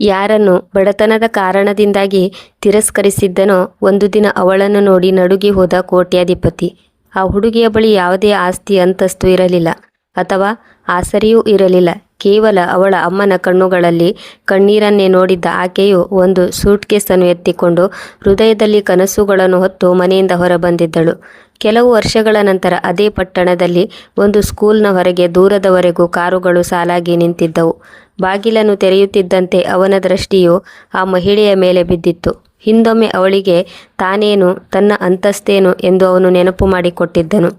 ಯಾರನ್ನು ಬಡತನದ ಕಾರಣದಿಂದಾಗಿ ತಿರಸ್ಕರಿಸಿದ್ದನೋ ಒಂದು ದಿನ ಅವಳನ್ನು ನೋಡಿ ನಡುಗಿ ಹೋದ ಕೋಟ್ಯಾಧಿಪತಿ. ಆ ಹುಡುಗಿಯ ಬಳಿ ಯಾವುದೇ ಆಸ್ತಿ ಅಂತಸ್ತು ಇರಲಿಲ್ಲ. ಅಥವಾ ಆಸರಿಯೂ ಇರಲಿಲ್ಲ. ಕೇವಲ ಅವಳ ಅಮ್ಮನ ಕಣ್ಣುಗಳಲ್ಲಿ ಕಣ್ಣೀರನ್ನೇ ನೋಡಿದ್ದ ಆಕೆಯು ಒಂದು ಸೂಟ್ಕೇಸನ್ನು ಎತ್ತಿಕೊಂಡು ಹೃದಯದಲ್ಲಿ ಕನಸುಗಳನ್ನು ಹೊತ್ತು ಮನೆಯಿಂದ ಹೊರಬಂದಿದ್ದಳು. ಕೆಲವು ವರ್ಷಗಳ ನಂತರ ಅದೇ ಪಟ್ಟಣದಲ್ಲಿ ಒಂದು ಸ್ಕೂಲ್ನ ಹೊರಗೆ ದೂರದವರೆಗೂ ಕಾರುಗಳು ಸಾಲಾಗಿ ನಿಂತಿದ್ದವು. ಬಾಗಿಲನ್ನು ತೆರೆಯುತ್ತಿದ್ದಂತೆ ಅವನ ದೃಷ್ಟಿಯು ಆ ಮಹಿಳೆಯ ಮೇಲೆ ಬಿದ್ದಿತ್ತು. ಹಿಂದೊಮ್ಮೆ ಅವಳಿಗೆ, ತಾನೇನು ತನ್ನ ಅಂತಸ್ತೇನು ಎಂದು ಅವನು ನೆನಪು ಮಾಡಿಕೊಟ್ಟಿದ್ದನು.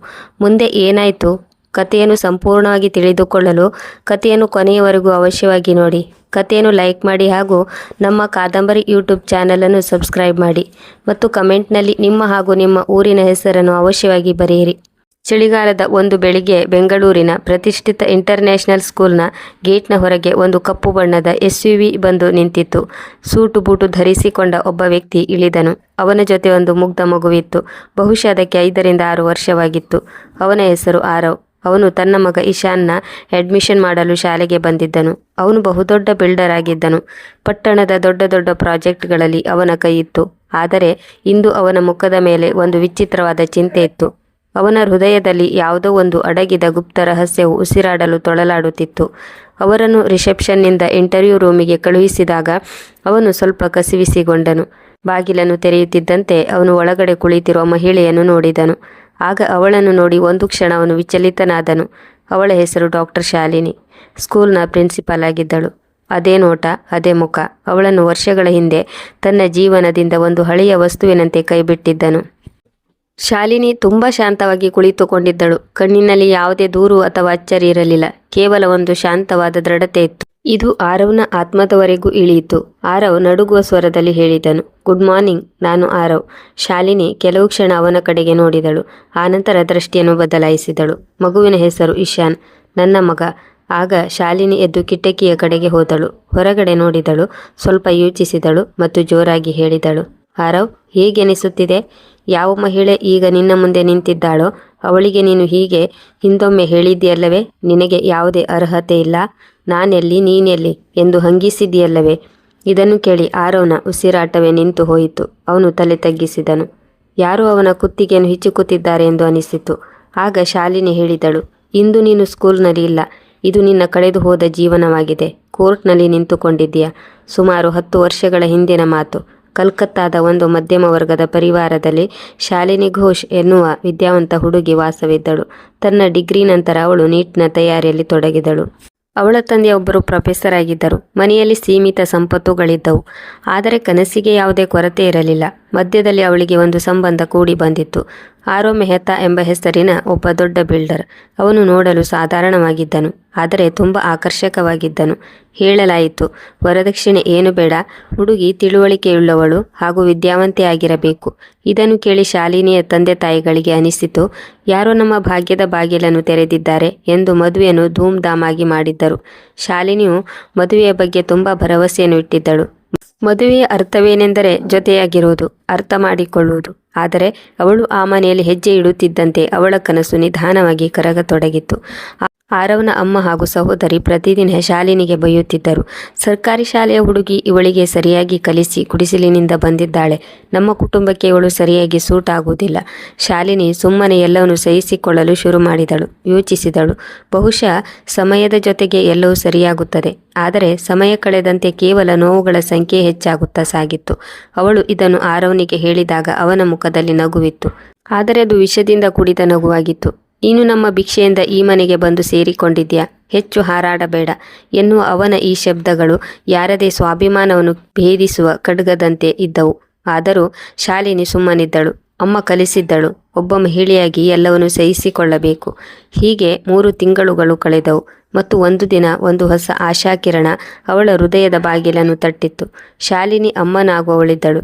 ಮುಂದೆ ಏನಾಯಿತು? ಕಥೆಯನ್ನು ಸಂಪೂರ್ಣವಾಗಿ ತಿಳಿದುಕೊಳ್ಳಲು ಕಥೆಯನ್ನು ಕೊನೆಯವರೆಗೂ ಅವಶ್ಯವಾಗಿ ನೋಡಿ. ಕಥೆಯನ್ನು ಲೈಕ್ ಮಾಡಿ ಹಾಗೂ ನಮ್ಮ ಕಾದಂಬರಿ ಯೂಟ್ಯೂಬ್ ಚಾನಲನ್ನು ಸಬ್ಸ್ಕ್ರೈಬ್ ಮಾಡಿ. ಮತ್ತು ಕಮೆಂಟ್ನಲ್ಲಿ ನಿಮ್ಮ ಹಾಗೂ ನಿಮ್ಮ ಊರಿನ ಹೆಸರನ್ನು ಅವಶ್ಯವಾಗಿ ಬರೆಯಿರಿ. ಚಳಿಗಾಲದ ಒಂದು ಬೆಳಿಗ್ಗೆ ಬೆಂಗಳೂರಿನ ಪ್ರತಿಷ್ಠಿತ ಇಂಟರ್ನ್ಯಾಷನಲ್ ಸ್ಕೂಲ್ನ ಗೇಟ್ನ ಹೊರಗೆ ಒಂದು ಕಪ್ಪು ಬಣ್ಣದ ಎಸ್ ಯು ವಿ ಬಂದು ನಿಂತಿತ್ತು. ಸೂಟು ಬೂಟು ಧರಿಸಿಕೊಂಡ ಒಬ್ಬ ವ್ಯಕ್ತಿ ಇಳಿದನು. ಅವನ ಜೊತೆ ಒಂದು ಮುಗ್ಧ ಮಗುವಿತ್ತು. ಬಹುಶಃ ಅದಕ್ಕೆ ಐದರಿಂದ ಆರು ವರ್ಷವಾಗಿತ್ತು. ಅವನ ಹೆಸರು ಆರವ್. ಅವನು ತನ್ನ ಮಗ ಇಶಾನ್ನ ಅಡ್ಮಿಷನ್ ಮಾಡಲು ಶಾಲೆಗೆ ಬಂದಿದ್ದನು. ಅವನು ಬಹುದೊಡ್ಡ ಬಿಲ್ಡರ್ ಆಗಿದ್ದನು. ಪಟ್ಟಣದ ದೊಡ್ಡ ದೊಡ್ಡ ಪ್ರಾಜೆಕ್ಟ್ಗಳಲ್ಲಿ ಅವನ ಕೈ ಇತ್ತು. ಆದರೆ ಇಂದು ಅವನ ಮುಖದ ಮೇಲೆ ಒಂದು ವಿಚಿತ್ರವಾದ ಚಿಂತೆ ಇತ್ತು. ಅವನ ಹೃದಯದಲ್ಲಿ ಯಾವುದೋ ಒಂದು ಅಡಗಿದ ಗುಪ್ತ ರಹಸ್ಯವು ಉಸಿರಾಡಲು ತೊಳಲಾಡುತ್ತಿತ್ತು. ಅವರನ್ನು ರಿಸೆಪ್ಷನ್ನಿಂದ ಇಂಟರ್ವ್ಯೂ ರೂಮಿಗೆ ಕಳುಹಿಸಿದಾಗ ಅವನು ಸ್ವಲ್ಪ ಕಸಿವಿಸಿಗೊಂಡನು ಬಾಗಿಲನ್ನು ತೆರೆಯುತ್ತಿದ್ದಂತೆ ಅವನು ಒಳಗಡೆ ಕುಳಿತಿರುವ ಮಹಿಳೆಯನ್ನು ನೋಡಿದನು. ಆಗ ಅವಳನ್ನು ನೋಡಿ ಒಂದು ಕ್ಷಣ ಅವನು ವಿಚಲಿತನಾದನು. ಅವಳ ಹೆಸರು ಡಾಕ್ಟರ್ ಶಾಲಿನಿ. ಸ್ಕೂಲ್ನ ಪ್ರಿನ್ಸಿಪಾಲ್ ಆಗಿದ್ದಳು. ಅದೇ ನೋಟ, ಅದೇ ಮುಖ. ಅವಳನ್ನು ವರ್ಷಗಳ ಹಿಂದೆ ತನ್ನ ಜೀವನದಿಂದ ಒಂದು ಹಳೆಯ ವಸ್ತುವಿನಂತೆ ಕೈಬಿಟ್ಟಿದ್ದನು. ಶಾಲಿನಿ ತುಂಬ ಶಾಂತವಾಗಿ ಕುಳಿತುಕೊಂಡಿದ್ದಳು. ಕಣ್ಣಿನಲ್ಲಿ ಯಾವುದೇ ದೂರು ಅಥವಾ ಅಚ್ಚರಿ ಇರಲಿಲ್ಲ. ಕೇವಲ ಒಂದು ಶಾಂತವಾದ ದೃಢತೆ ಇತ್ತು. ಇದು ಆರವ್ನ ಆತ್ಮದವರೆಗೂ ಇಳಿಯಿತು. ಆರವ್ ನಡುಗುವ ಸ್ವರದಲ್ಲಿ ಹೇಳಿದನು, ಗುಡ್ ಮಾರ್ನಿಂಗ್, ನಾನು ಆರವ್. ಶಾಲಿನಿ ಕೆಲವು ಕ್ಷಣ ಅವನ ಕಡೆಗೆ ನೋಡಿದಳು. ಆನಂತರ ದೃಷ್ಟಿಯನ್ನು ಬದಲಾಯಿಸಿದಳು. ಮಗುವಿನ ಹೆಸರು ಇಶಾನ್, ನನ್ನ ಮಗ. ಆಗ ಶಾಲಿನಿ ಎದ್ದು ಕಿಟಕಿಯ ಕಡೆಗೆ ಹೋದಳು. ಹೊರಗಡೆ ನೋಡಿದಳು, ಸ್ವಲ್ಪ ಯೋಚಿಸಿದಳು ಮತ್ತು ಜೋರಾಗಿ ಹೇಳಿದಳು, ಆರವ್ ಹೇಗೆನಿಸುತ್ತಿದೆ ಯಾವ ಮಹಿಳೆ ಈಗ ನಿನ್ನ ಮುಂದೆ ನಿಂತಿದ್ದಾಳೋ ಅವಳಿಗೆ ನೀನು ಹೀಗೆ ಹಿಂದೊಮ್ಮೆ ಹೇಳಿದ್ದೀಯಲ್ಲವೇ? ನಿನಗೆ ಯಾವುದೇ ಅರ್ಹತೆ ಇಲ್ಲ. ನಾನೆಲ್ಲಿ, ನೀನೆಲ್ಲಿ ಎಂದು ಹಂಗಿಸಿದೆಯಲ್ಲವೇ ಇದನ್ನು ಕೇಳಿ ಆರವನ ಉಸಿರಾಟವೇ ನಿಂತು ಹೋಯಿತು. ಅವನು ತಲೆ ತಗ್ಗಿಸಿದನು. ಯಾರು ಅವನ ಕುತ್ತಿಗೆಯನ್ನು ಹಿಚ್ಚುಕುತ್ತಿದ್ದಾರೆ ಎಂದು ಅನಿಸಿತು. ಆಗ ಶಾಲಿನಿ ಹೇಳಿದಳು, ಇಂದು ನೀನು ಸ್ಕೂಲ್ನಲ್ಲಿ ಇಲ್ಲ. ಇದು ನಿನ್ನ ಕಳೆದು ಹೋದ ಜೀವನವಾಗಿದೆ. ಕೋರ್ಟ್ನಲ್ಲಿ ನಿಂತುಕೊಂಡಿದ್ದೀಯ? ಸುಮಾರು ಹತ್ತು ವರ್ಷಗಳ ಹಿಂದಿನ ಮಾತು. ಕಲ್ಕತ್ತಾದ ಒಂದು ಮಧ್ಯಮ ವರ್ಗದ ಪರಿವಾರದಲ್ಲಿ ಶಾಲಿನಿ ಘೋಷ್ ಎನ್ನುವ ವಿದ್ಯಾವಂತ ಹುಡುಗಿ ವಾಸವಿದ್ದಳು. ತನ್ನ ಡಿಗ್ರಿ ನಂತರ ಅವಳು ನೀಟ್ನ ತಯಾರಿಯಲ್ಲಿ ತೊಡಗಿದಳು. ಅವಳ ತಂದೆ ಒಬ್ಬರು ಪ್ರೊಫೆಸರ್ ಆಗಿದ್ದರು ಮನೆಯಲ್ಲಿ ಸೀಮಿತ ಸಂಪತ್ತುಗಳಿದ್ದವು. ಆದರೆ ಕನಸಿಗೆ ಯಾವುದೇ ಕೊರತೆ ಇರಲಿಲ್ಲ. ಮಧ್ಯದಲ್ಲಿ ಅವಳಿಗೆ ಒಂದು ಸಂಬಂಧ ಕೂಡಿ ಬಂದಿತ್ತು. ಆರೋ ಮೆಹ್ತಾ ಎಂಬ ಹೆಸರಿನ ಒಬ್ಬ ದೊಡ್ಡ ಬಿಲ್ಡರ್. ಅವನು ನೋಡಲು ಸಾಧಾರಣವಾಗಿದ್ದನು, ಆದರೆ ತುಂಬ ಆಕರ್ಷಕವಾಗಿದ್ದನು. ಹೇಳಲಾಯಿತು, ವರದಕ್ಷಿಣೆ ಏನು ಬೇಡ, ಹುಡುಗಿ ತಿಳುವಳಿಕೆಯುಳ್ಳವಳು ಹಾಗೂ ವಿದ್ಯಾವಂತೆಯಾಗಿರಬೇಕು ಇದನ್ನು ಕೇಳಿ ಶಾಲಿನಿಯ ತಂದೆ ತಾಯಿಗಳಿಗೆ ಅನಿಸಿತು, ಯಾರೋ ನಮ್ಮ ಭಾಗ್ಯದ ಬಾಗಿಲನ್ನು ತೆರೆದಿದ್ದಾರೆ ಎಂದು ಮದುವೆಯನ್ನು ಧೂಮ್ಧಾಮಾಗಿ ಮಾಡಿದ್ದರು. ಶಾಲಿನಿಯು ಮದುವೆಯ ಬಗ್ಗೆ ತುಂಬ ಭರವಸೆಯನ್ನು ಇಟ್ಟಿದ್ದಳು. ಮದುವೆಯ ಅರ್ಥವೇನೆಂದರೆ ಜೊತೆಯಾಗಿರುವುದು ಅರ್ಥ ಮಾಡಿಕೊಳ್ಳುವುದು ಆದರೆ ಅವಳು ಆ ಮನೆಯಲ್ಲಿ ಹೆಜ್ಜೆ ಇಡುತ್ತಿದ್ದಂತೆ ಅವಳ ಕನಸು ನಿಧಾನವಾಗಿ ಕರಗತೊಡಗಿತ್ತು ಆರವನ ಅಮ್ಮ ಹಾಗೂ ಸಹೋದರಿ ಪ್ರತಿದಿನ ಶಾಲಿನಿಗೆ ಬೈಯುತ್ತಿದ್ದರು. ಸರ್ಕಾರಿ ಶಾಲೆಯ ಹುಡುಗಿ ಇವಳಿಗೆ ಸರಿಯಾಗಿ ಕಲಿಸಿ ಕುಡಿಸಿಲಿನಿಂದ ಬಂದಿದ್ದಾಳೆ. ನಮ್ಮ ಕುಟುಂಬಕ್ಕೆ ಇವಳು ಸರಿಯಾಗಿ ಸೂಟ್ ಆಗುವುದಿಲ್ಲ. ಶಾಲಿನಿ ಸುಮ್ಮನೆ ಎಲ್ಲವನ್ನು ಸಹಿಸಿಕೊಳ್ಳಲು ಶುರು ಮಾಡಿದಳು, ಯೋಚಿಸಿದಳು. ಬಹುಶಃ ಸಮಯದ ಜೊತೆಗೆ ಎಲ್ಲವೂ ಸರಿಯಾಗುತ್ತದೆ. ಆದರೆ ಸಮಯ ಕಳೆದಂತೆ ಕೇವಲ ನೋವುಗಳ ಸಂಖ್ಯೆ ಹೆಚ್ಚಾಗುತ್ತಾ ಸಾಗಿತ್ತು. ಅವಳು ಇದನ್ನು ಆರವನಿಗೆ ಹೇಳಿದಾಗ ಅವನ ಮುಖದಲ್ಲಿ ನಗುವಿತ್ತು. ಆದರೆ ಅದು ವಿಷದಿಂದ ಕುಡಿದ ನಗುವಾಗಿತ್ತು. ನೀನು ನಮ್ಮ ಭಿಕ್ಷೆಯಿಂದ ಈ ಮನೆಗೆ ಬಂದು ಸೇರಿಕೊಂಡಿದ್ಯಾ? ಹೆಚ್ಚು ಹಾರಾಡಬೇಡ ಎನ್ನುವ ಅವನ ಈ ಶಬ್ದಗಳು ಯಾರದೇ ಸ್ವಾಭಿಮಾನವನ್ನು ಭೇದಿಸುವ ಖಡ್ಗದಂತೆ ಇದ್ದವು. ಆದರೂ ಶಾಲಿನಿ ಸುಮ್ಮನಿದ್ದಳು, ಅಮ್ಮ ಕಲಿಸಿದ್ದಳು, ಒಬ್ಬ ಮಹಿಳೆಯಾಗಿ ಎಲ್ಲವನ್ನು ಸಹಿಸಿಕೊಳ್ಳಬೇಕು. ಹೀಗೆ ಮೂರು ತಿಂಗಳುಗಳು ಕಳೆದವು ಮತ್ತು ಒಂದು ದಿನ ಒಂದು ಹೊಸ ಆಶಾಕಿರಣ ಅವಳ ಹೃದಯದ ಬಾಗಿಲನ್ನು ತಟ್ಟಿತ್ತು. ಶಾಲಿನಿ ಅಮ್ಮನಾಗುವವಳಿದ್ದಳು.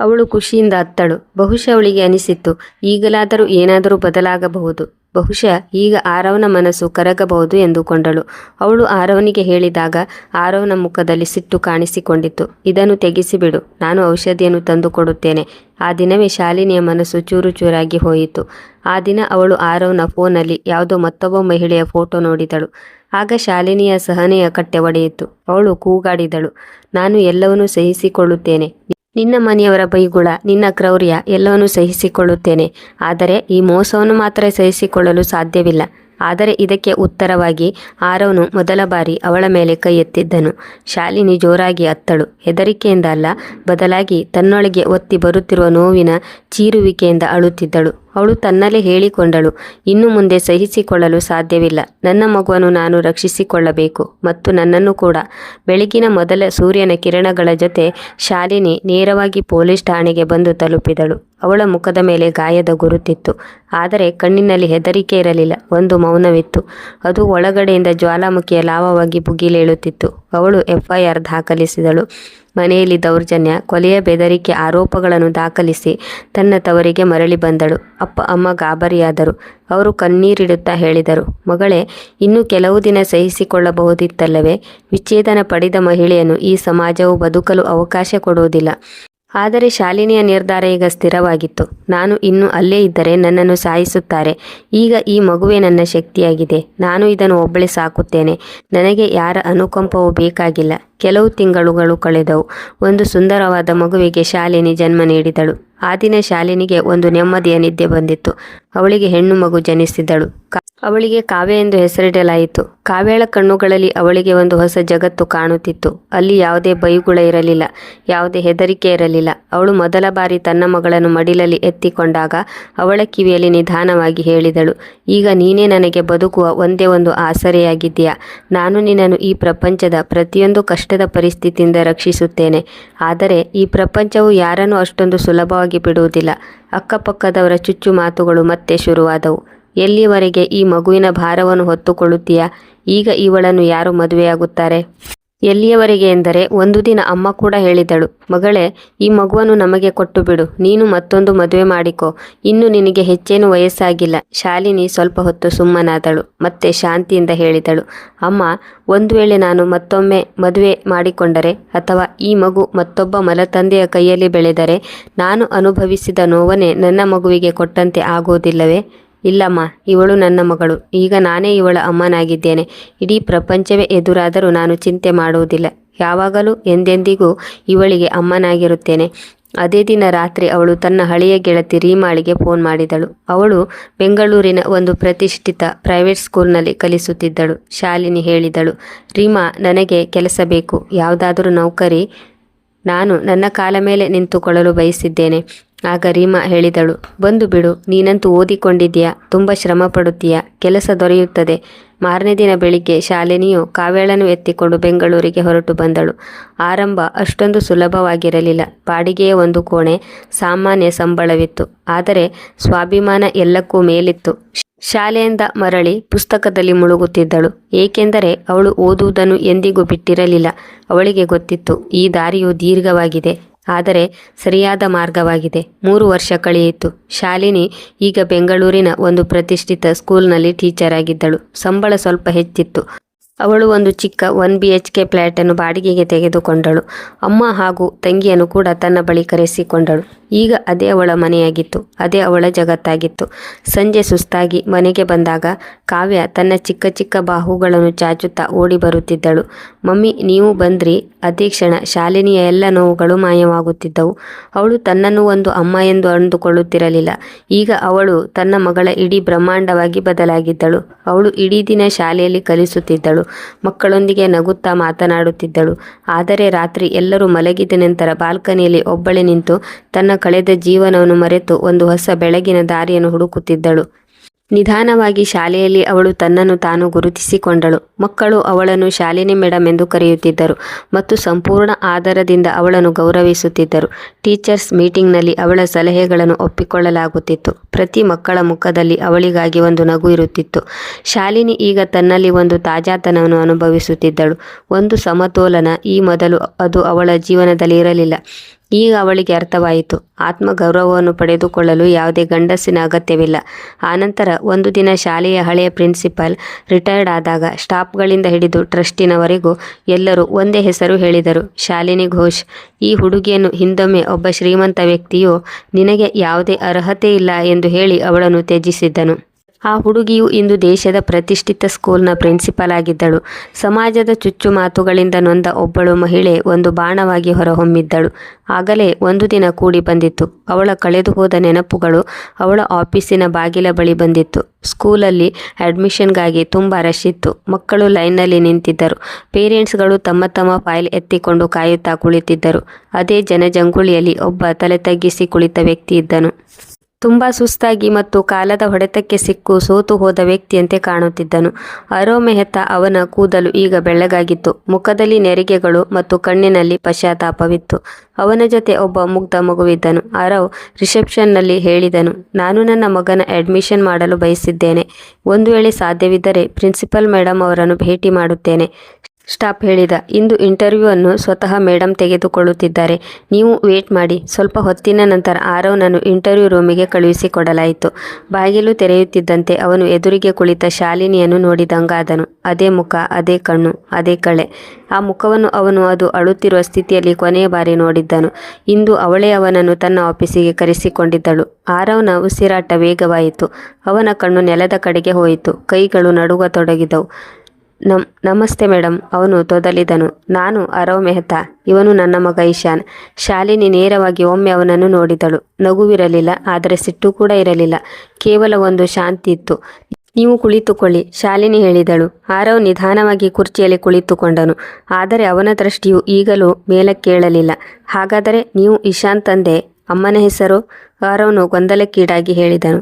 ಅವಳು ಖುಷಿಯಿಂದ ಅತ್ತಳು. ಬಹುಶಃ ಅವಳಿಗೆ ಅನಿಸಿತ್ತು, ಈಗಲಾದರೂ ಏನಾದರೂ ಬದಲಾಗಬಹುದು. ಬಹುಶಃ ಈಗ ಆರವನ ಮನಸ್ಸು ಕರಗಬಹುದು ಎಂದುಕೊಂಡಳು. ಅವಳು ಆರವನಿಗೆ ಹೇಳಿದಾಗ ಆರವನ ಮುಖದಲ್ಲಿ ಸಿಟ್ಟು ಕಾಣಿಸಿಕೊಂಡಿತು ಇದನ್ನು ತೆಗೆಸಿಬಿಡು, ನಾನು ಔಷಧಿಯನ್ನು ತಂದುಕೊಡುತ್ತೇನೆ ಆ ದಿನವೇ ಶಾಲಿನಿಯ ಮನಸ್ಸು ಚೂರು ಚೂರಾಗಿ ಹೋಯಿತು. ಆ ದಿನ ಅವಳು ಆರವನ ಫೋನಲ್ಲಿ ಯಾವುದೋ ಮತ್ತೊಬ್ಬ ಮಹಿಳೆಯ ಫೋಟೋ ನೋಡಿದಳು. ಆಗ ಶಾಲಿನಿಯ ಸಹನೆಯ ಕಟ್ಟೆ ಒಡೆಯಿತು. ಅವಳು ಕೂಗಾಡಿದಳು, ನಾನು ಎಲ್ಲವನ್ನೂ ಸಹಿಸಿಕೊಳ್ಳುತ್ತೇನೆ. ನಿನ್ನ ಮನೆಯವರ ಬೈಗುಳ ನಿನ್ನ ಕ್ರೌರ್ಯ ಎಲ್ಲವನ್ನೂ ಸಹಿಸಿಕೊಳ್ಳುತ್ತೇನೆ. ಆದರೆ ಈ ಮೋಸವನ್ನು ಮಾತ್ರ ಸಹಿಸಿಕೊಳ್ಳಲು ಸಾಧ್ಯವಿಲ್ಲ. ಆದರೆ ಇದಕ್ಕೆ ಉತ್ತರವಾಗಿ ಆರವನು ಮೊದಲ ಬಾರಿ ಅವಳ ಮೇಲೆ ಕೈ ಎತ್ತಿದ್ದನು. ಶಾಲಿನಿ ಜೋರಾಗಿ ಅತ್ತಳು. ಹೆದರಿಕೆಯಿಂದ ಅಲ್ಲ, ಬದಲಾಗಿ ತನ್ನೊಳಗೆ ಒತ್ತಿ ಬರುತ್ತಿರುವ ನೋವಿನ ಚೀರುವಿಕೆಯಿಂದ ಅಳುತ್ತಿದ್ದಳು. ಅವಳು ತನ್ನಲ್ಲೇ ಹೇಳಿಕೊಂಡಳು, ಇನ್ನು ಮುಂದೆ ಸಹಿಸಿಕೊಳ್ಳಲು ಸಾಧ್ಯವಿಲ್ಲ. ನನ್ನ ಮಗುವನ್ನು ನಾನು ರಕ್ಷಿಸಿಕೊಳ್ಳಬೇಕು ಮತ್ತು ನನ್ನನ್ನು ಕೂಡ. ಬೆಳಗಿನ ಮೊದಲ ಸೂರ್ಯನ ಕಿರಣಗಳ ಜೊತೆ ಶಾಲಿನಿ ನೇರವಾಗಿ ಪೊಲೀಸ್ ಠಾಣೆಗೆ ಬಂದು ತಲುಪಿದಳು. ಅವಳ ಮುಖದ ಮೇಲೆ ಗಾಯದ ಗುರುತಿತ್ತು. ಆದರೆ ಕಣ್ಣಿನಲ್ಲಿ ಹೆದರಿಕೆ ಇರಲಿಲ್ಲ. ಒಂದು ಮೌನವಿತ್ತು. ಅದು ಒಳಗಡೆಯಿಂದ ಜ್ವಾಲಾಮುಖಿಯ ಲಾವವಾಗಿ ಬುಗಿಲೇಳುತ್ತಿತ್ತು ಅವಳು ಎಫ್ಐಆರ್ ದಾಖಲಿಸಿದಳು. ಮನೆಯಲ್ಲಿ ದೌರ್ಜನ್ಯ, ಕೊಲೆಯ ಬೆದರಿಕೆ ಆರೋಪಗಳನ್ನು ದಾಖಲಿಸಿ ತನ್ನ ತವರಿಗೆ ಮರಳಿ ಬಂದಳು. ಅಪ್ಪ, ಅಮ್ಮ ಗಾಬರಿಯಾದರು. ಅವರು ಕಣ್ಣೀರಿಡುತ್ತಾ ಹೇಳಿದರು, ಮಗಳೇ, ಇನ್ನು ಕೆಲವು ದಿನ ಸಹಿಸಿಕೊಳ್ಳಬಹುದಿತ್ತಲ್ಲವೇ? ವಿಚ್ಛೇದನ ಪಡೆದ ಮಹಿಳೆಯನ್ನು ಈ ಸಮಾಜವು ಬದುಕಲು ಅವಕಾಶ ಕೊಡುವುದಿಲ್ಲ. ಆದರೆ ಶಾಲಿನಿಯ ನಿರ್ಧಾರ ಈಗ ಸ್ಥಿರವಾಗಿತ್ತು. ನಾನು ಇನ್ನು ಅಲ್ಲೇ ಇದ್ದರೆ ನನ್ನನ್ನು ಸಾಯಿಸುತ್ತಾರೆ. ಈಗ ಈ ಮಗುವೆ ನನ್ನ ಶಕ್ತಿಯಾಗಿದೆ. ನಾನು ಇದನ್ನು ಒಬ್ಬಳೇ ಸಾಕುತ್ತೇನೆ. ನನಗೆ ಯಾರ ಅನುಕಂಪವೂ ಬೇಕಾಗಿಲ್ಲ. ಕೆಲವು ತಿಂಗಳುಗಳು ಕಳೆದವು. ಒಂದು ಸುಂದರವಾದ ಮಗುವಿಗೆ ಶಾಲಿನಿ ಜನ್ಮ ನೀಡಿದಳು. ಆ ದಿನ ಶಾಲಿನಿಗೆ ಒಂದು ನೆಮ್ಮದಿಯ ನಿದ್ದೆ ಬಂದಿತ್ತು. ಅವಳಿಗೆ ಹೆಣ್ಣು ಮಗು ಜನಿಸಿದಳು. ಅವಳಿಗೆ ಕಾವ್ಯ ಎಂದು ಹೆಸರಿಡಲಾಯಿತು. ಕಾವ್ಯಳ ಕಣ್ಣುಗಳಲ್ಲಿ ಅವಳಿಗೆ ಒಂದು ಹೊಸ ಜಗತ್ತು ಕಾಣುತ್ತಿತ್ತು. ಅಲ್ಲಿ ಯಾವುದೇ ಬೈಗುಳ ಇರಲಿಲ್ಲ, ಯಾವುದೇ ಹೆದರಿಕೆ ಇರಲಿಲ್ಲ. ಅವಳು ಮೊದಲ ಬಾರಿ ತನ್ನ ಮಗಳನ್ನು ಮಡಿಲಲ್ಲಿ ಎತ್ತಿಕೊಂಡಾಗ ಅವಳ ಕಿವಿಯಲ್ಲಿ ನಿಧಾನವಾಗಿ ಹೇಳಿದಳು, ಈಗ ನೀನೇ ನನಗೆ ಬದುಕುವ ಒಂದೇ ಒಂದು ಆಸರೆಯಾಗಿದ್ದೀಯಾ? ನಾನು ನಿನ್ನನ್ನು ಈ ಪ್ರಪಂಚದ ಪ್ರತಿಯೊಂದು ಕಷ್ಟದ ಪರಿಸ್ಥಿತಿಯಿಂದ ರಕ್ಷಿಸುತ್ತೇನೆ. ಆದರೆ ಈ ಪ್ರಪಂಚವು ಯಾರನ್ನೂ ಅಷ್ಟೊಂದು ಸುಲಭವಾಗಿ ಬಿಡುವುದಿಲ್ಲ. ಅಕ್ಕಪಕ್ಕದವರ ಚುಚ್ಚು ಮಾತುಗಳು ಮತ್ತೆ ಶುರುವಾದವು. ಎಲ್ಲಿವರೆಗೆ ಈ ಮಗುವಿನ ಭಾರವನ್ನು ಹೊತ್ತುಕೊಳ್ಳುತ್ತೀಯಾ? ಈಗ ಇವಳನ್ನು ಯಾರು ಮದುವೆಯಾಗುತ್ತಾರೆ? ಎಲ್ಲಿಯವರೆಗೆ ಎಂದರೆ ಒಂದು ದಿನ ಅಮ್ಮ ಕೂಡ ಹೇಳಿದಳು, ಮಗಳೇ, ಈ ಮಗುವನ್ನು ನಮಗೆ ಕೊಟ್ಟು ಬಿಡು, ನೀನು ಮತ್ತೊಂದು ಮದುವೆ ಮಾಡಿಕೊ, ಇನ್ನು ನಿನಗೆ ಹೆಚ್ಚೇನು ವಯಸ್ಸಾಗಿಲ್ಲ. ಶಾಲಿನಿ ಸ್ವಲ್ಪ ಹೊತ್ತು ಸುಮ್ಮನಾದಳು, ಮತ್ತೆ ಶಾಂತಿಯಿಂದ ಹೇಳಿದಳು, ಅಮ್ಮ, ಒಂದು ವೇಳೆ ನಾನು ಮತ್ತೊಮ್ಮೆ ಮದುವೆ ಮಾಡಿಕೊಂಡರೆ, ಅಥವಾ ಈ ಮಗು ಮತ್ತೊಬ್ಬ ಮಲತಂದೆಯ ಕೈಯಲ್ಲಿ ಬೆಳೆದರೆ, ನಾನು ಅನುಭವಿಸಿದ ನೋವನ್ನೇ ನನ್ನ ಮಗುವಿಗೆ ಕೊಟ್ಟಂತೆ ಆಗುವುದಿಲ್ಲವೇ ಇಲ್ಲಮ್ಮ, ಇವಳು ನನ್ನ ಮಗಳು. ಈಗ ನಾನೇ ಇವಳ ಅಮ್ಮನಾಗಿದ್ದೇನೆ. ಇಡೀ ಪ್ರಪಂಚವೇ ಎದುರಾದರೂ ನಾನು ಚಿಂತೆ ಮಾಡುವುದಿಲ್ಲ. ಯಾವಾಗಲೂ ಎಂದೆಂದಿಗೂ ಇವಳಿಗೆ ಅಮ್ಮನಾಗಿರುತ್ತೇನೆ. ಅದೇ ದಿನ ರಾತ್ರಿ ಅವಳು ತನ್ನ ಹಳೆಯ ಗೆಳತಿ ರೀಮಾಳಿಗೆ ಫೋನ್ ಮಾಡಿದಳು. ಅವಳು ಬೆಂಗಳೂರಿನ ಒಂದು ಪ್ರತಿಷ್ಠಿತ ಪ್ರೈವೇಟ್ ಸ್ಕೂಲ್ನಲ್ಲಿ ಕಲಿಸುತ್ತಿದ್ದಳು, ಶಾಲಿನಿ ಹೇಳಿದಳು. ರೀಮಾ, ನನಗೆ ಕೆಲಸ ಬೇಕು. ಯಾವುದಾದರೂ ನೌಕರಿ. ನಾನು ನನ್ನ ಕಾಲ ಮೇಲೆ ನಿಂತುಕೊಳ್ಳಲು ಬಯಸಿದ್ದೇನೆ. ಆಗ ರೀಮಾ ಹೇಳಿದಳು, ಬಂದು ಬಿಡು, ನೀನಂತೂ ಓದಿಕೊಂಡಿದ್ದೀಯಾ, ತುಂಬ ಶ್ರಮ ಪಡುತ್ತೀಯಾ ಕೆಲಸ ದೊರೆಯುತ್ತದೆ. ಮಾರನೇ ದಿನ ಬೆಳಿಗ್ಗೆ ಶಾಲಿನಿಯು ಕಾವೇಳನ್ನು ಎತ್ತಿಕೊಂಡು ಬೆಂಗಳೂರಿಗೆ ಹೊರಟು ಬಂದಳು. ಆರಂಭ ಅಷ್ಟೊಂದು ಸುಲಭವಾಗಿರಲಿಲ್ಲ. ಬಾಡಿಗೆಯ ಒಂದು ಕೋಣೆ ಸಾಮಾನ್ಯ ಸಂಬಳವಿತ್ತು. ಆದರೆ ಸ್ವಾಭಿಮಾನ ಎಲ್ಲಕ್ಕೂ ಮೇಲಿತ್ತು. ಶಾಲೆಯಿಂದ ಮರಳಿ ಪುಸ್ತಕದಲ್ಲಿ ಮುಳುಗುತ್ತಿದ್ದಳು. ಏಕೆಂದರೆ ಅವಳು ಓದುವುದನ್ನು ಎಂದಿಗೂ ಬಿಟ್ಟಿರಲಿಲ್ಲ. ಅವಳಿಗೆ ಗೊತ್ತಿತ್ತು, ಈ ದಾರಿಯು ದೀರ್ಘವಾಗಿದೆ. ಆದರೆ ಸರಿಯಾದ ಮಾರ್ಗವಾಗಿದೆ. ಮೂರು ವರ್ಷ ಕಳೆಯಿತು. ಶಾಲಿನಿ ಈಗ ಬೆಂಗಳೂರಿನ ಒಂದು ಪ್ರತಿಷ್ಠಿತ ಸ್ಕೂಲ್ನಲ್ಲಿ ಟೀಚರ್ ಆಗಿದ್ದಳು. ಸಂಬಳ ಸ್ವಲ್ಪ ಹೆಚ್ಚಿತ್ತು. ಅವಳು ಒಂದು ಚಿಕ್ಕ ಒನ್ ಬಿ ಎಚ್ ಕೆ ಫ್ಲ್ಯಾಟನ್ನು ಬಾಡಿಗೆಗೆ ತೆಗೆದುಕೊಂಡಳು. ಅಮ್ಮ ಹಾಗೂ ತಂಗಿಯನ್ನು ಕೂಡ ತನ್ನ ಬಳಿ ಕರೆಸಿಕೊಂಡಳು. ಈಗ ಅದೇ ಅವಳ ಮನೆಯಾಗಿತ್ತು. ಅದೇ ಅವಳ ಜಗತ್ತಾಗಿತ್ತು. ಸಂಜೆ ಸುಸ್ತಾಗಿ ಮನೆಗೆ ಬಂದಾಗ ಕಾವ್ಯ ತನ್ನ ಚಿಕ್ಕ ಚಿಕ್ಕ ಬಾಹುಗಳನ್ನು ಚಾಚುತ್ತಾ ಓಡಿ ಬರುತ್ತಿದ್ದಳು. ಮಮ್ಮಿ, ನೀವು ಬಂದ್ರಿ. ಅದೇ ಕ್ಷಣ ಶಾಲಿನಿಯ ಎಲ್ಲ ನೋವುಗಳು ಮಾಯವಾಗುತ್ತಿದ್ದವು. ಅವಳು ತನ್ನನ್ನು ಒಂದು ಅಮ್ಮ ಎಂದು ಅಂದುಕೊಳ್ಳುತ್ತಿರಲಿಲ್ಲ. ಈಗ ಅವಳು ತನ್ನ ಮಗಳ ಇಡೀ ಬ್ರಹ್ಮಾಂಡವಾಗಿ ಬದಲಾಗಿದ್ದಳು. ಅವಳು ಇಡೀ ದಿನ ಶಾಲೆಯಲ್ಲಿ ಕಲಿಸುತ್ತಿದ್ದಳು. ಮಕ್ಕಳೊಂದಿಗೆ ನಗುತ್ತಾ ಮಾತನಾಡುತ್ತಿದ್ದಳು. ಆದರೆ ರಾತ್ರಿ ಎಲ್ಲರೂ ಮಲಗಿದ ನಂತರ ಬಾಲ್ಕನಿಯಲ್ಲಿ ಒಬ್ಬಳೆ ನಿಂತು ತನ್ನ ಕಳೆದ ಜೀವನವನ್ನು ಮರೆತು ಒಂದು ಹೊಸ ಬೆಳಗಿನ ದಾರಿಯನ್ನು ಹುಡುಕುತ್ತಿದ್ದಳು. ನಿಧಾನವಾಗಿ ಶಾಲೆಯಲ್ಲಿ ಅವಳು ತನ್ನನ್ನು ತಾನು ಗುರುತಿಸಿಕೊಂಡಳು. ಮಕ್ಕಳು ಅವಳನ್ನು ಶಾಲಿನಿ ಮೇಡಮ್ ಎಂದು ಕರೆಯುತ್ತಿದ್ದರು ಮತ್ತು ಸಂಪೂರ್ಣ ಆಧಾರದಿಂದ ಅವಳನ್ನು ಗೌರವಿಸುತ್ತಿದ್ದರು. ಟೀಚರ್ಸ್ ಮೀಟಿಂಗ್ನಲ್ಲಿ ಅವಳ ಸಲಹೆಗಳನ್ನು ಒಪ್ಪಿಕೊಳ್ಳಲಾಗುತ್ತಿತ್ತು. ಪ್ರತಿ ಮಕ್ಕಳ ಮುಖದಲ್ಲಿ ಅವಳಿಗಾಗಿ ಒಂದು ನಗು ಇರುತ್ತಿತ್ತು. ಶಾಲಿನಿ ಈಗ ತನ್ನಲ್ಲಿ ಒಂದು ತಾಜಾತನವನ್ನು ಅನುಭವಿಸುತ್ತಿದ್ದಳು. ಒಂದು ಸಮತೋಲನ ಈ ಮೊದಲು ಅದು ಅವಳ ಜೀವನದಲ್ಲಿ ಇರಲಿಲ್ಲ. ಈಗ ಅವಳಿಗೆ ಅರ್ಥವಾಯಿತು. ಆತ್ಮಗೌರವವನ್ನು ಪಡೆದುಕೊಳ್ಳಲು ಯಾವುದೇ ಗಂಡಸಿನ ಅಗತ್ಯವಿಲ್ಲ. ಆನಂತರ ಒಂದು ದಿನ ಶಾಲೆಯ ಹಳೆಯ ಪ್ರಿನ್ಸಿಪಾಲ್ ರಿಟೈರ್ಡ್ ಆದಾಗ ಸ್ಟಾಫ್ಗಳಿಂದ ಹಿಡಿದು ಟ್ರಸ್ಟಿನವರೆಗೂ ಎಲ್ಲರೂ ಒಂದೇ ಹೆಸರು ಹೇಳಿದರು. ಶಾಲಿನಿ ಘೋಷ್, ಈ ಹುಡುಗಿಯನ್ನು ಹಿಂದೊಮ್ಮೆ ಒಬ್ಬ ಶ್ರೀಮಂತ ವ್ಯಕ್ತಿಯು ನಿನಗೆ ಯಾವುದೇ ಅರ್ಹತೆ ಇಲ್ಲ ಎಂದು ಹೇಳಿ ಅವಳನ್ನು ತ್ಯಜಿಸಿದ್ದನು. ಆ ಹುಡುಗಿಯು ಇಂದು ದೇಶದ ಪ್ರತಿಷ್ಠಿತ ಸ್ಕೂಲ್ನ ಪ್ರಿನ್ಸಿಪಾಲ್ ಆಗಿದ್ದಳು. ಸಮಾಜದ ಚುಚ್ಚು ಮಾತುಗಳಿಂದ ನೊಂದ ಒಬ್ಬಳು ಮಹಿಳೆ ಒಂದು ಬಾಣವಾಗಿ ಹೊರಹೊಮ್ಮಿದ್ದಳು. ಆಗಲೇ ಒಂದು ದಿನ ಕೂಡಿ ಬಂದಿತ್ತು. ಅವಳ ಕಳೆದು ಹೋದ ನೆನಪುಗಳು ಅವಳ ಆಫೀಸಿನ ಬಾಗಿಲ ಬಳಿ ಬಂದಿತ್ತು. ಸ್ಕೂಲಲ್ಲಿ ಅಡ್ಮಿಷನ್ಗಾಗಿ ತುಂಬ ರಶ್ ಇತ್ತು. ಮಕ್ಕಳು ಲೈನ್ನಲ್ಲಿ ನಿಂತಿದ್ದರು. ಪೇರೆಂಟ್ಸ್ಗಳು ತಮ್ಮ ತಮ್ಮ ಫೈಲ್ ಎತ್ತಿಕೊಂಡು ಕಾಯುತ್ತಾ ಕುಳಿತಿದ್ದರು. ಅದೇ ಜನಜಂಗುಳಿಯಲ್ಲಿ ಒಬ್ಬ ತಲೆ ತಗ್ಗಿಸಿ ಕುಳಿತ ವ್ಯಕ್ತಿ ಇದ್ದನು. ತುಂಬ ಸುಸ್ತಾಗಿ ಮತ್ತು ಕಾಲದ ಹೊಡೆತಕ್ಕೆ ಸಿಕ್ಕು ಸೋತು ಹೋದ ವ್ಯಕ್ತಿಯಂತೆ ಕಾಣುತ್ತಿದ್ದನು. ಅರೋ ಮೆಹ್ತಾ ಅವನ ಕೂದಲು ಈಗ ಬೆಳ್ಳಗಾಗಿತ್ತು. ಮುಖದಲ್ಲಿ ನೆರಿಗೆಗಳು ಮತ್ತು ಕಣ್ಣಿನಲ್ಲಿ ಪಶ್ಚಾತ್ತಾಪವಿತ್ತು. ಅವನ ಜೊತೆ ಒಬ್ಬ ಮುಗ್ಧ ಮಗುವಿದ್ದನು. ಅರವ್ ರಿಸೆಪ್ಷನ್ನಲ್ಲಿ ಹೇಳಿದನು, ನಾನು ನನ್ನ ಮಗನ ಅಡ್ಮಿಷನ್ ಮಾಡಲು ಬಯಸಿದ್ದೇನೆ. ಒಂದು ವೇಳೆ ಸಾಧ್ಯವಿದ್ದರೆ ಪ್ರಿನ್ಸಿಪಲ್ ಮೇಡಮ್ ಅವರನ್ನು ಭೇಟಿ ಮಾಡುತ್ತೇನೆ. ಸ್ಟಾಪ್ ಹೇಳಿದ. ಇಂದು ಇಂಟರ್ವ್ಯೂ ಅನ್ನು ಸ್ವತಃ ಮೇಡಮ್ ತೆಗೆದುಕೊಳ್ಳುತ್ತಿದ್ದಾರೆ. ನೀವು ವೇಟ್ ಮಾಡಿ. ಸ್ವಲ್ಪ ಹೊತ್ತಿನ ನಂತರ ಆರವ್ನನ್ನು ಇಂಟರ್ವ್ಯೂ ರೂಮಿಗೆ ಕಳುಹಿಸಿಕೊಡಲಾಯಿತು. ಬಾಗಿಲು ತೆರೆಯುತ್ತಿದ್ದಂತೆ ಅವನು ಎದುರಿಗೆ ಕುಳಿತ ಶಾಲಿನಿಯನ್ನು ನೋಡಿದಂಗಾದನು. ಅದೇ ಮುಖ, ಅದೇ ಕಣ್ಣು, ಅದೇ ಕಳೆ. ಆ ಮುಖವನ್ನು ಅವನು ಅದು ಅಳುತ್ತಿರುವ ಸ್ಥಿತಿಯಲ್ಲಿ ಕೊನೆಯ ಬಾರಿ ನೋಡಿದ್ದನು. ಇಂದು ಅವಳೇ ಅವನನ್ನು ತನ್ನ ಆಫೀಸಿಗೆ ಕರೆಸಿಕೊಂಡಿದ್ದಳು. ಆರವ್ನ ಉಸಿರಾಟ ವೇಗವಾಯಿತು. ಅವನ ಕಣ್ಣು ನೆಲದ ಕಡೆಗೆ ಹೋಯಿತು. ಕೈಗಳು ನಡುಗತೊಡಗಿದವು. ನಮ್, ನಮಸ್ತೆ ಮೇಡಮ್ ಅವನು ತೊದಲಿದನು. ನಾನು ಅರವ್ ಮೆಹ್ತಾ, ಇವನು ನನ್ನ ಮಗ ಇಶಾನ್ ಶಾಲಿನಿ ನೇರವಾಗಿ ಒಮ್ಮೆ ಅವನನ್ನು ನೋಡಿದಳು. ನಗುವಿರಲಿಲ್ಲ, ಆದರೆ ಸಿಟ್ಟು ಕೂಡ ಇರಲಿಲ್ಲ. ಕೇವಲ ಒಂದು ಶಾಂತಿ ಇತ್ತು. ನೀವು ಕುಳಿತುಕೊಳ್ಳಿ, ಶಾಲಿನಿ ಹೇಳಿದಳು. ಆರವ್ ನಿಧಾನವಾಗಿ ಕುರ್ಚಿಯಲ್ಲಿ ಕುಳಿತುಕೊಂಡನು. ಆದರೆ ಅವನ ದೃಷ್ಟಿಯು ಈಗಲೂ ಮೇಲಕ್ಕೇಳಲಿಲ್ಲ. ಹಾಗಾದರೆ ನೀವು ಇಶಾನ್ ತಂದೆ, ಅಮ್ಮನ ಹೆಸರು? ಆರವ್ನು ಗೊಂದಲಕ್ಕೀಡಾಗಿ ಹೇಳಿದನು.